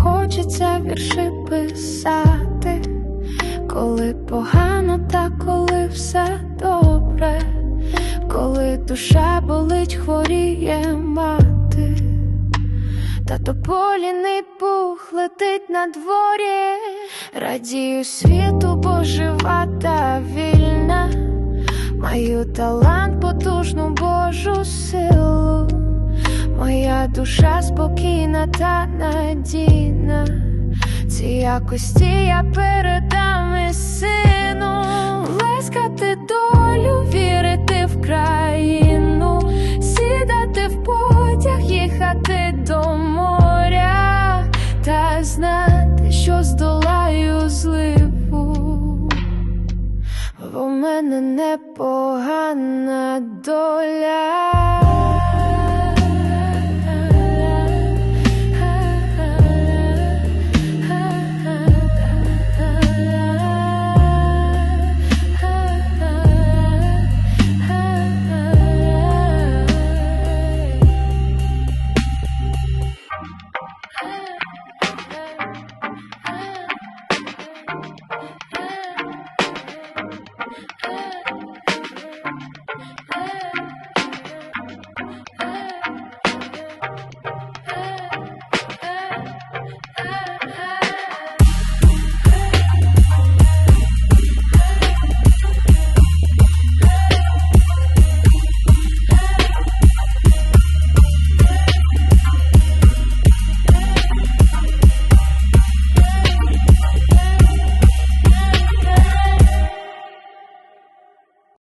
хочеться вірші писати, коли погано, та коли все добре, коли душа болить, хворіє мати, та тополіний пух летить на дворі, радію світу, бо жива та вільна. Маю талант, потужну Божу силу, душа спокійна та надійна. Ці якості я передам і сину, плескати долю, вірити в країну, сідати в потяг, їхати до моря та знати, що здолаю зливу бо в мене непогана доля.